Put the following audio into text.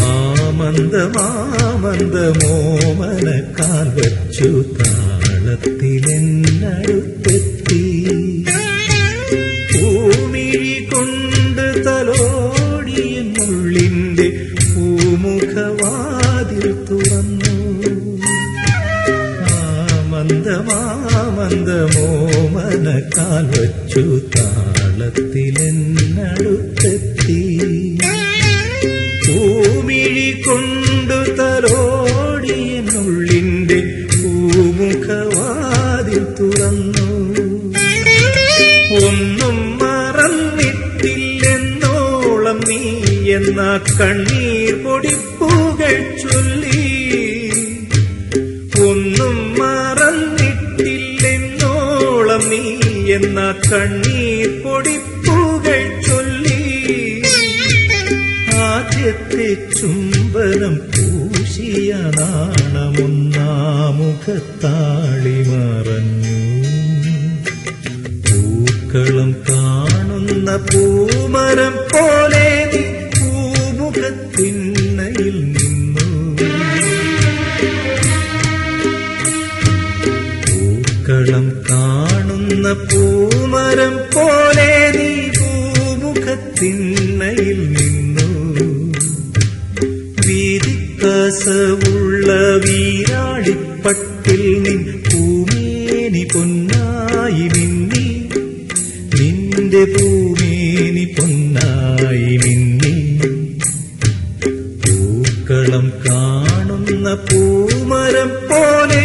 ആമന്ദമാമന്ദമോമനക്കാൽ വച്ചു താളത്തിലെന്നടുത്തെത്തി. പൂമിഴി കൊണ്ട് തലോടിയൻ ഭൂമുഖവാതിൽ പൂമുഖവാതിൽ തുറന്നു. ആമന്ദമാമന്ദമോമനക്കാൽ വച്ചു താളത്തിലെന്നടുത്തെത്തി തുറന്നു. ഒന്നും മറന്നിട്ടില്ലെന്നോളം നീ എന്ന കണ്ണീർ പൊടിപ്പുകൾ ചൊല്ലി. ഒന്നും മറന്നിട്ടില്ലെന്നോളം നീ എന്ന കണ്ണീർ പൊടിപ്പുകൾ ചൊല്ലി. ആദ്യത്തെ ചുംബനം പൂശിയ നാണമൊന്നാമുഖത്താളി മറഞ്ഞു പൂക്കളം കാണുന്ന പൂമരം പോലെ പൂമുഖത്തിന്നയിൽ നിന്നു. പൂക്കളം കാണുന്ന പൂമരം പോലെ നീ പൂമുഖത്തിന്നയിൽ നിന്നു. വീതിക്കാസവുള്ള വീരാളിപ്പട്ടിൽ നിൻ പൂമേനി പൊന്നായി നിന്റെ ഭൂമേനി പൊന്നായി മിന്നി. പൂക്കളം കാണുന്ന പൂമരം പോലെ